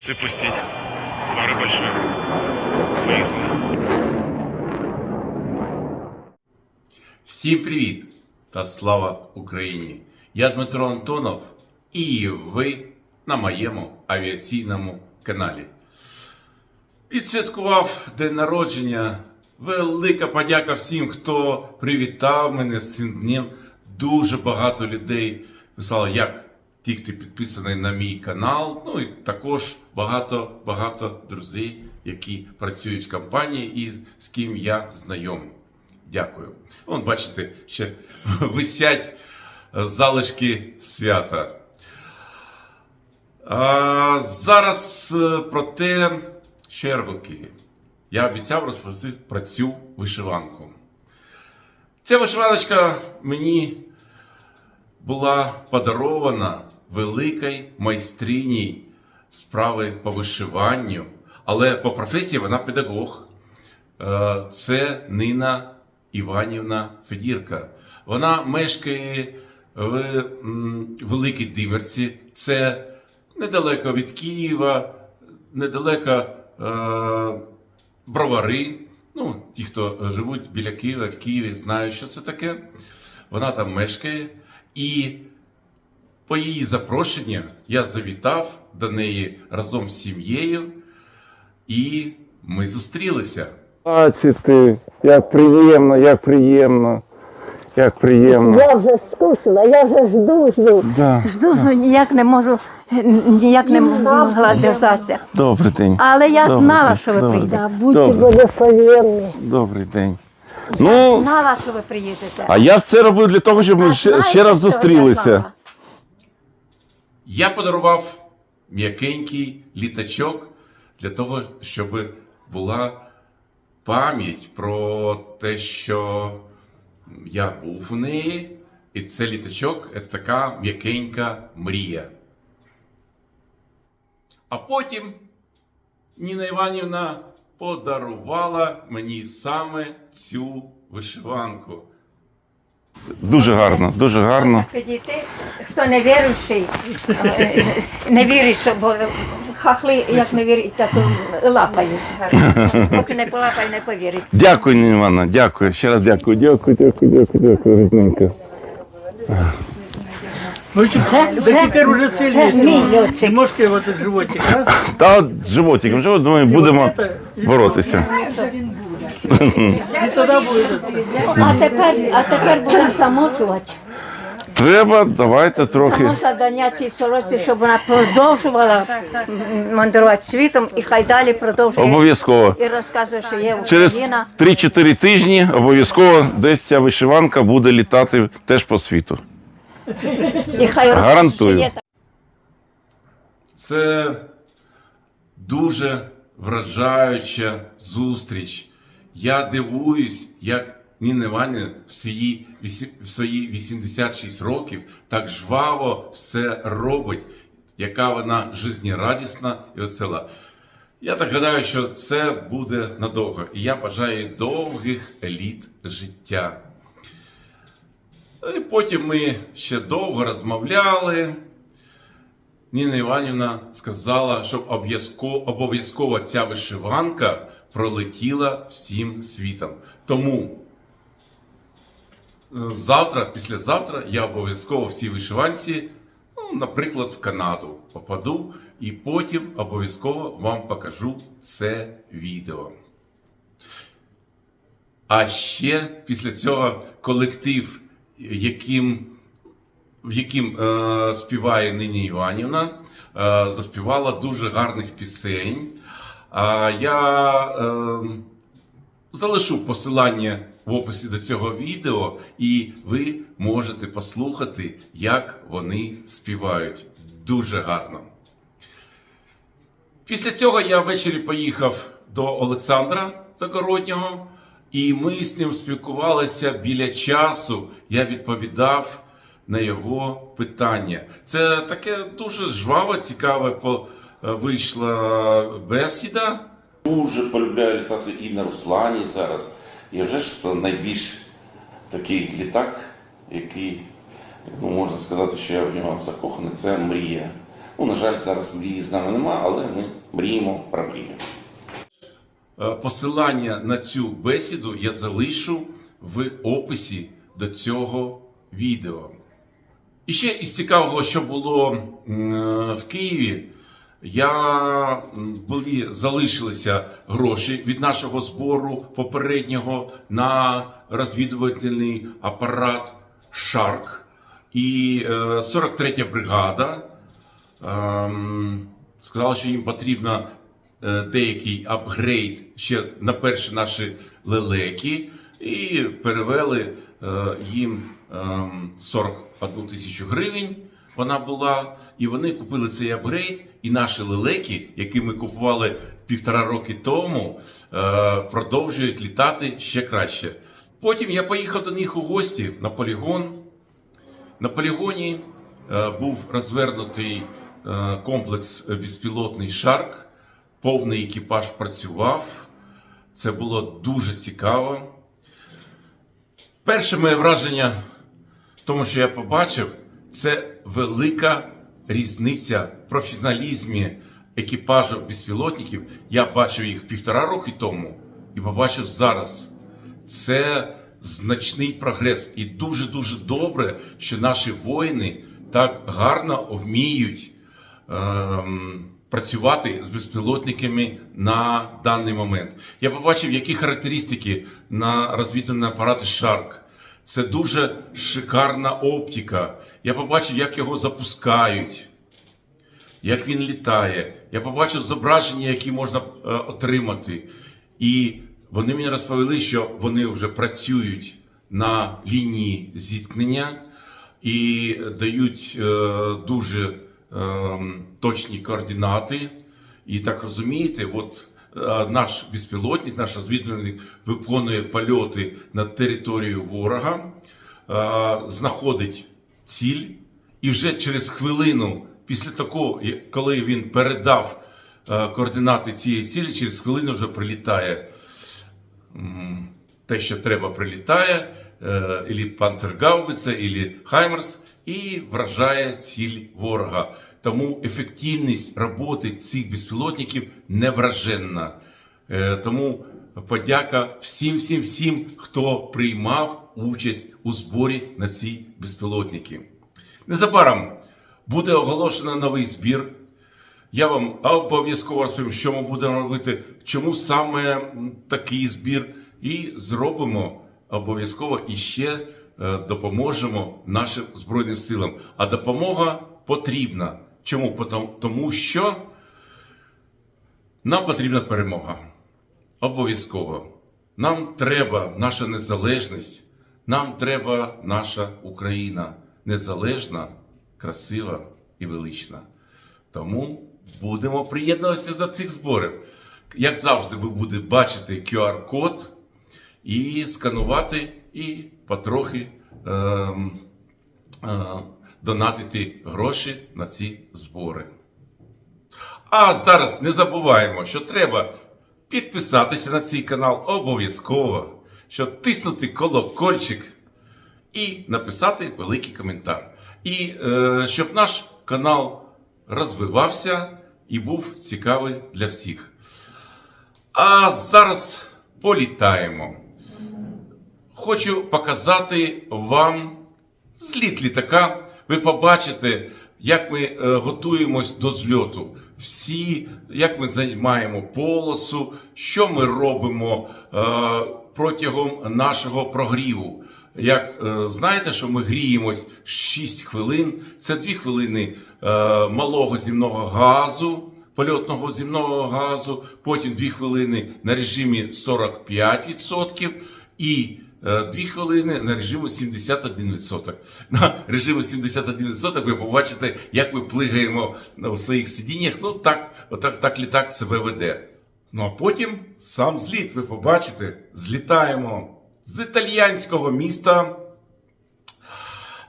Ты пустить. Пара большая. Всім привіт та слава Україні! Я Дмитро Антонов і ви на моєму авіаційному каналі. Відсвяткував день народження. Велика подяка всім, хто привітав мене з цим днем. Дуже багато людей писало, як ті, хто підписаний на мій канал. Ну і також багато багато друзей, які працюють в компанії і з ким я знайомий. Дякую. Вон, бачите, ще висять залишки свята. А, зараз е, про те, що я робив Києві. Я обіцяв розповісти про цю вишиванку. Ця вишиваночка мені була подарована великій майстрині справи по вишиванню, але по професії вона педагог. Е, Це Нина Іванівна Федірка. Вона мешкає в Великій Димерці. Це недалеко від Києва, недалеко е, Бровари. Ну, ті, хто живуть біля Києва, в Києві, знають, що це таке. Вона там мешкає. І по її запрошенню я завітав до неї разом з сім'єю, і ми зустрілися. Бачити, як приємно, як приємно, як приємно. Я вже скучила, я вже жду, жду. Да. Жду, жду, ніяк не можу, ніяк не могла дождатися. Добрий день. Але я Добрий знала, день, що ви добрий прийдете. день. Будьте Добрий. благословенні. Добрий день. Ну, Знала, що ви приїдете. а я це робив для того, щоб ми А ще, знаєте, ще раз зустрілися. Я подарував м'якенький літачок для того, щоб була пам'ять про те, що я був у неї, і це літачок це така м'якенька мрія. А потім Ніна Іванівна подарувала мені саме цю вишиванку. Дуже гарно, дуже гарно. Підійти, хто не віруючий, е, не вірить, що бо хахли, як не вірить, так лапають. Поки не полапає, не повірить. Дякую, Ніна Івановна, дякую. Ще раз дякую. Дякую, дякую, дякую, дякую, рідненько. Ну, Це- це- теперь уже це есть. мій льотчик. можете вот этот животик раз, Та от животиком, живот, думаю, будемо боротися. А тепер, а тепер будемо замочувати. Треба, давайте трохи. Тому завдання цій сорочці, щоб вона продовжувала мандрувати світом і хай далі продовжує Обов'язково. і розказує, що є Через Україна. 3-4 тижні обов'язково десь ця вишиванка буде літати теж по світу. І хай Гарантую. що є Це дуже вражаюча зустріч. Я дивуюсь, як Ніна Іванівна в свої, в свої 86 років так жваво все робить, яка вона жизнерадісна і весела. Я так гадаю, що це буде надовго. І я бажаю довгих літ життя. І потім ми ще довго розмовляли. Ніна Іванівна сказала, обов'язково, обов'язково ця вишиванка пролетіла всім світом. Тому е, завтра, післязавтра я обов'язково в цій вишиванці, ну, наприклад, в Канаду попаду і потім обов'язково вам покажу це відео. А ще після цього колектив, яким в яким е, співає Нині Іванівна, е, заспівала дуже гарних пісень. А я е, залишу посилання в описі до цього відео, і ви можете послухати, як вони співають. Дуже гарно. Після цього я ввечері поїхав до Олександра Загороднього, і ми з ним спілкувалися біля часу. Я відповідав на його питання. Це таке дуже жваво, цікаве вийшла бесіда. Дуже полюбляю літати і на Руслані зараз. І вже ж це найбільш такий літак, який, ну можна сказати, що я в нього закоханий, це мрія. Ну, на жаль, зараз мрії з нами нема, але ми мріємо про мрію. Е, Посилання на цю бесіду я залишу в описі до цього відео. І ще із цікавого, що було е, в Києві, я були, залишилися гроші від нашого збору попереднього на розвідувальний апарат Шарк. І е, 43-я бригада ем, сказала, що їм потрібно е, деякий апгрейд ще на перші наші лелеки, і перевели е, їм ем, 41 тисячу гривень. Вона була, і вони купили цей апгрейд, і наші лелеки, які ми купували півтора роки тому, е, продовжують літати ще краще. Потім я поїхав до них у гості на полігон. На полігоні е, був розвернутий е, комплекс безпілотний Шарк. Повний екіпаж працював. Це було дуже цікаво. Перше моє враження, тому, що я побачив, це велика різниця в професіоналізмі екіпажу безпілотників. Я бачив їх півтора роки тому і побачив зараз. Це значний прогрес. І дуже-дуже добре, що наші воїни так гарно вміють ем, працювати з безпілотниками на даний момент. Я побачив, які характеристики на розвідувальні апарати Shark. Це дуже шикарна оптика. Я побачив, як його запускають як він літає. Я побачив зображення, які можна е, отримати. І вони мені розповіли, що вони вже працюють на лінії зіткнення і дають е, дуже е, точні координати. І так розумієте, от наш безпілотник, наш розвідувальник виконує польоти над територією ворога, е, знаходить ціль, і вже через хвилину, після того, коли він передав е, координати цієї цілі, через хвилину вже прилітає те, що треба, прилітає, е, ілі панцергаубиця, ілі Хаймерс, і вражає ціль ворога. Тому ефективність роботи цих безпілотників невраженна. Е, Тому подяка всім, всім, всім, хто приймав участь у зборі на ці безпілотники. Незабаром буде оголошено новий збір. Я вам обов'язково розповім, що ми будемо робити, чому саме такий збір, і зробимо обов'язково і ще е, допоможемо нашим Збройним силам. А допомога потрібна. Чому? Тому що нам потрібна перемога. Обов'язково. Нам треба наша незалежність, нам треба наша Україна незалежна, красива і велична. Тому будемо приєднуватися до цих зборів. Як завжди, ви будете бачити QR-код і сканувати, і потрохи ем, е, донатити гроші на ці збори. А зараз не забуваємо, що треба підписатися на цей канал обов'язково, що тиснути колокольчик і написати великий коментар. І е, щоб наш канал розвивався і був цікавий для всіх. А зараз політаємо. Хочу показати вам зліт літака. Ви побачите, як ми е, готуємось до зльоту. Всі, як ми займаємо полосу, що ми робимо е, протягом нашого прогріву. Як е, знаєте, що ми гріємось 6 хвилин, це 2 хвилини малого земного газу, польотного земного газу, потім 2 хвилини на режимі 45% і 2 хвилини на режимі 71%. На режимі 71% ви побачите, як ми плигаємо у своїх сидіннях. Ну так, отак, так літак себе веде. Ну а потім сам зліт, ви побачите, злітаємо з італіянського міста.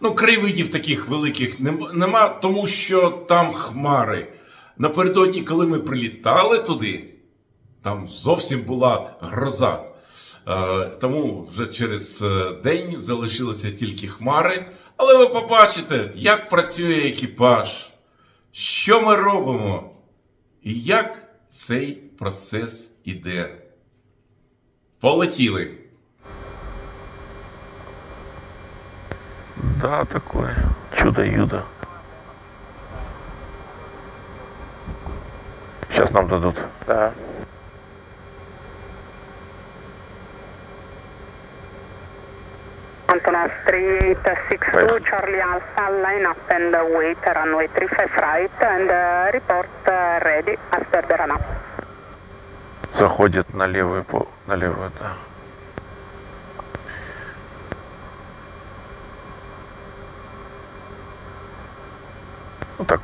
Ну, краєвидів таких великих нема, тому що там хмари. Напередодні, коли ми прилітали туди, там зовсім була гроза. Е, тому вже через е, день залишилися тільки хмари. Але ви побачите, як працює екіпаж, що ми робимо і як цей процес іде. Полетіли. Да, такое. Чудо-юдо. Сейчас нам дадут. Да. Antonov 3862, Поехали. Charlie Alpha, line up and wait, runway 35 right, and uh, report uh, ready after the run up. Заходит на левую, по... на левую, да.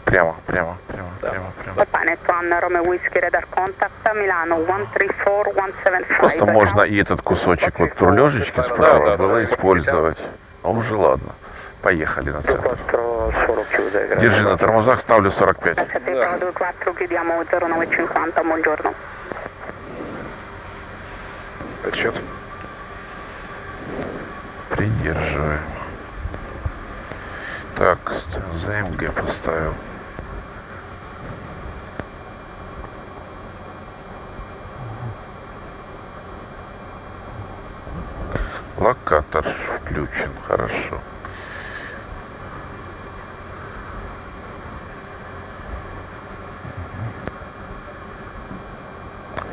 Прямо, прямо, прямо, да. прямо, прямо. Лопанец, Анна, Роме Уиски, Редар Контакта, Милано, 134175. Просто можно и этот кусочек вот трулежечки справа да, да, было да, использовать. Ну уже ладно. Поехали на центр. Держи на тормозах, ставлю 45. Да. Отчет. Придерживаем. Так, ЗМГ поставил. Локатор включен, хорошо.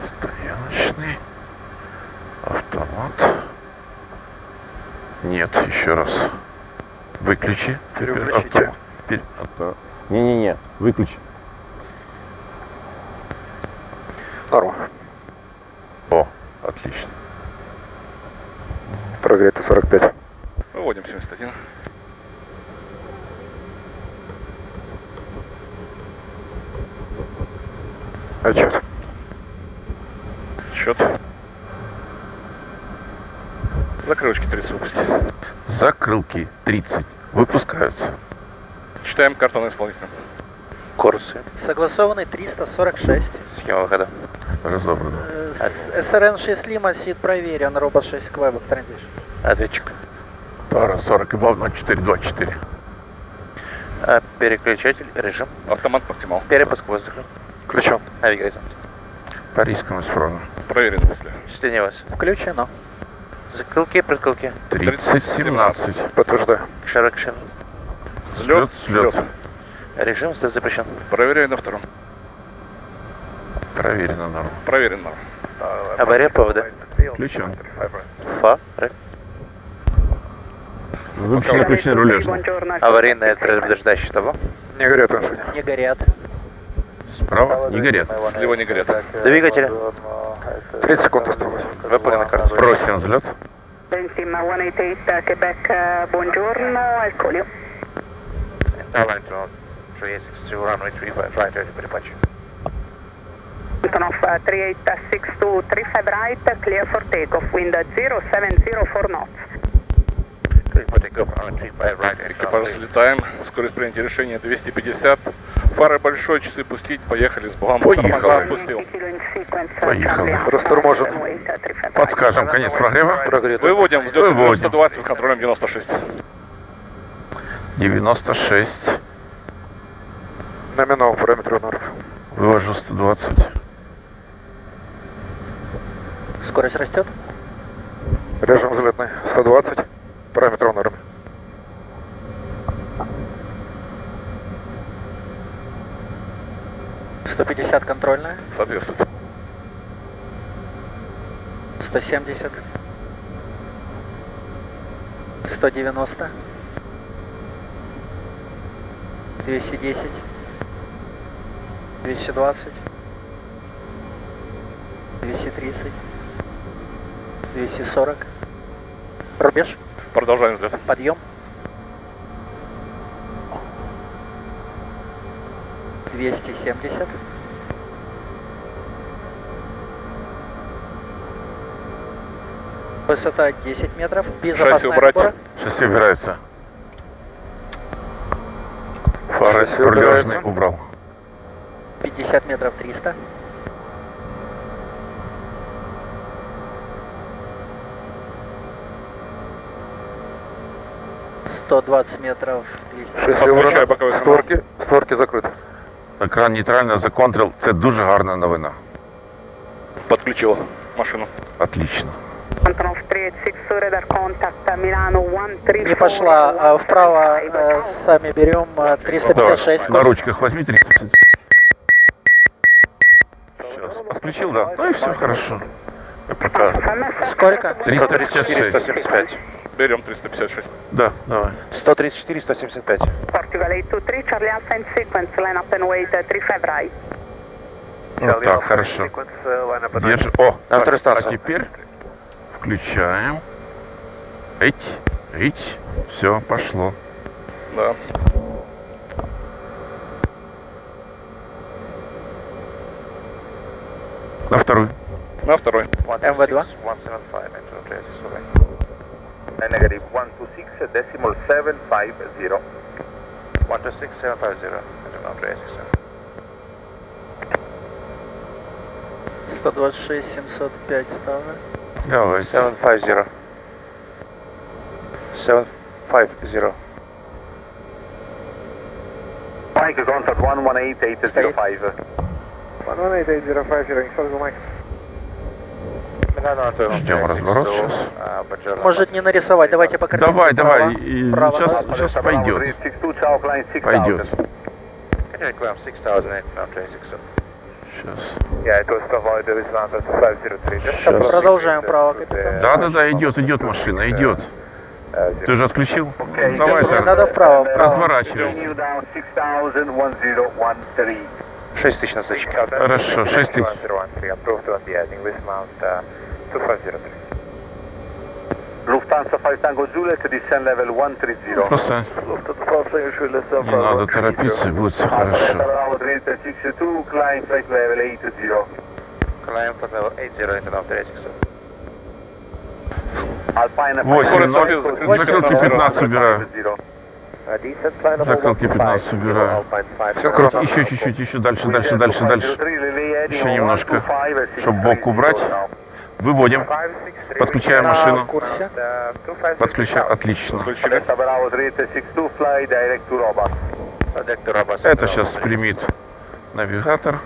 Стояночный. Автомат. Нет, еще раз. Выключи. Теперь авто- теперь авто- Не-не-не, выключи. Норма. О, отлично. Прогрето 45. Выводим 71. Отчет. Счет. Закрылочки 30 выпусти. Закрылки 30. Выпускаются. Читаем карту на исполнителя. Курсы. Согласованный 346. Схема выхода. Разобрано. Э, с- СРН 6 Лима сид проверен, робот 6 Quebec Transition. Ответчик. Пара 40 и бав 0424. А, Переключатель, режим, Автомат оптимал. перепуск воздуха, Включен. авиагоризонт. По рискам исправно. Проверено после. Снилось. Включено. Закылки, прикылки. 3017. Подтверждаю. Шарокшин. Слет, слет. Режим слет запрещен. Проверяю на втором. Проверено норм. Проверен норм. Авария повода. Включен. Фа. Выключен рулеж. Аварийное предупреждающее того. Не горят. Не горят. Справа не горят. Слева не горят. Двигатели. 30 секунд осталось. Выполнена карточка. Просим взлет. Antonov 386 to 35 right, clear for takeoff, wind 0704 knots. Экипаж взлетаем, скорость принятия решения 250, Фары большой, часы пустить. Поехали с Богом. Поехали. Пустил. Поехали. Расторможен. Подскажем, конец прогрева. Прогрето. Выводим. Взлет Выводим. 120 под контролем 96. 96. Номинал параметры норм. Вывожу 120. Скорость растет. Режим взлетный 120. Параметры норм. 150 контрольная. Соответствует. 170. 190. 210. 220. 230. 240. Рубеж. Продолжаем взлет. Подъем. 270. Высота 10 метров. Безопасная убрать. опора. Шасси убирается. Фары Шасси рулежный убирается. убрал. 50 метров 300. Сто двадцать метров 200. Шасси Отключаю убрано. боковой канал. Створки. Створки закрыты. Екран нейтрально законтрил. Це дуже гарна новина. Подключил машину. Отлично. Antonov 386, radar contact Milano 134. Не пошла, а вправо э, сами берем э, 356. На ручках возьми 350. Сейчас. Подключил, да? Ну и все хорошо. Я пока. Сколько? 356. 175. Берем 356. Да, давай. 134, 175. Portugal 823, Charlie Alpha in sequence, line up and wait uh, 3 right. Вот так, хорошо. Держи. О, так, а теперь включаем. Эть, эть. Все, пошло. Да. На вторую. На второй. МВ2. Negative 126, decimal 750. 126, 750, enter now 386. 126, 705 ставлю. Давай. 750. 750. Mike, contact 118805. 118805, Mike. Ждем разворот сейчас. Может не нарисовать, давайте по картинке Давай, давай, и право, сейчас, право. сейчас пойдет. Пойдет. Сейчас. Сейчас. Продолжаем право. Да-да-да, идет, идет машина, идет. Ты же отключил? Okay, Давай так. Надо вправо. Разворачивайся. 6000 на значке. Хорошо, 6000. 250. Lufthansa 5 Tango Juliet, descend level 130. Просто не надо торопиться, и будет все хорошо. Climb flight level 80. Climb flight level 80, internal 360. 8, закрылки 15 убираю. Закрылки 15 убираю. Все, короче, еще чуть-чуть, еще дальше, дальше, дальше, дальше. Еще немножко, чтобы бок убрать. Выводим. Подключаем На машину. Подключаем. Отлично. Включили. Это сейчас примет навигатор.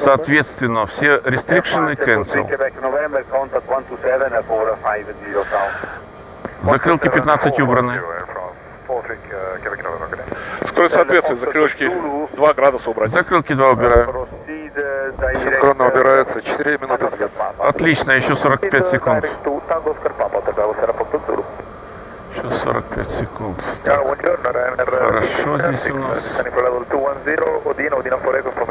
Соответственно, все рестрикшены cancel. Закрылки 15 убраны. Скорость соответствия. Закрылочки 2 градуса убрать. Закрылки 2 убираю. Синхронно убирается 4 минуты. Отлично, еще 45 секунд. Еще 45 секунд. Хорошо здесь у нас.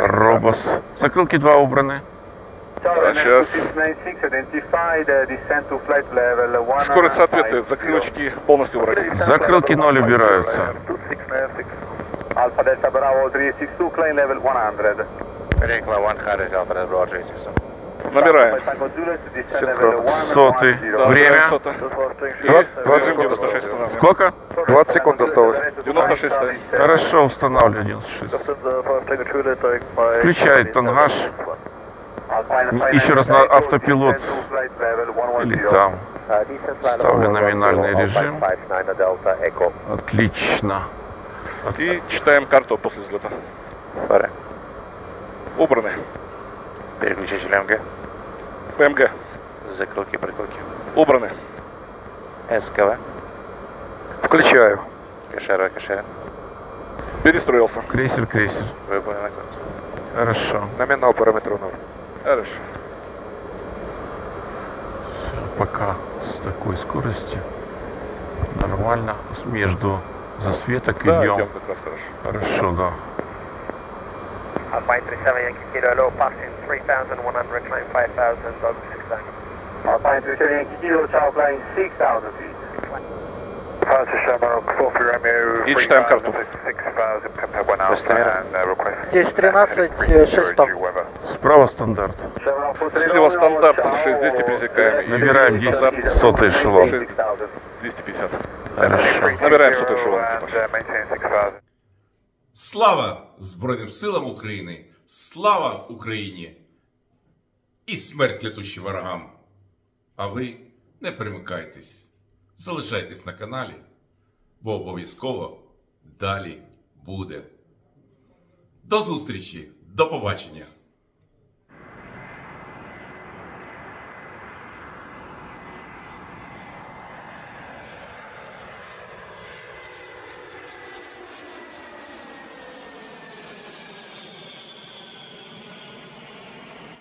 Робос. Закрылки 2 убраны. сейчас. Скорость соответствия. Закрылочки полностью убрать. Закрылки 0 убираются. Alpha Delta Bravo 362, climb level 100. Regular 100, Alpha Delta Bravo 362. Набираем. Сотый. Да, Время. сота. И режим 96 устанавливаем. Сколько? 20 секунд осталось. 96 стоим. Хорошо, устанавливаю 96. Включает тангаж. Еще раз на автопилот. Или там. Ставлю номинальный режим. Отлично. И читаем карту после взлета. Убраны. Переключитель МГ. ПМГ. Закрылки, прикрылки. Убраны. СКВ. Включаю. Кашера, кашера. Перестроился. Крейсер, крейсер. Выполнено. Хорошо. Номинал параметров 0. Хорошо. Пока с такой скоростью нормально. Между засветок Да, идем. идем как раз хорошо. Хорошо, да. On Mike 37 Yankee Kilo, low passing 3,100, climb 5,000, over 6,000. On Mike 37 Yankee Kilo, child climb 6,000 feet. И читаем карту. Здесь 13, 6. Справа стандарт. Слева стандарт 36, 200 пересекаем. Набираем 10 сотый эшелон. 250. Хорошо. Набираем сотый эшелон. Слава Збройним силам України! Слава Україні! І смерть летучі ворогам! А ви не перемикайтесь, залишайтесь на каналі, бо обов'язково далі буде. До зустрічі, до побачення!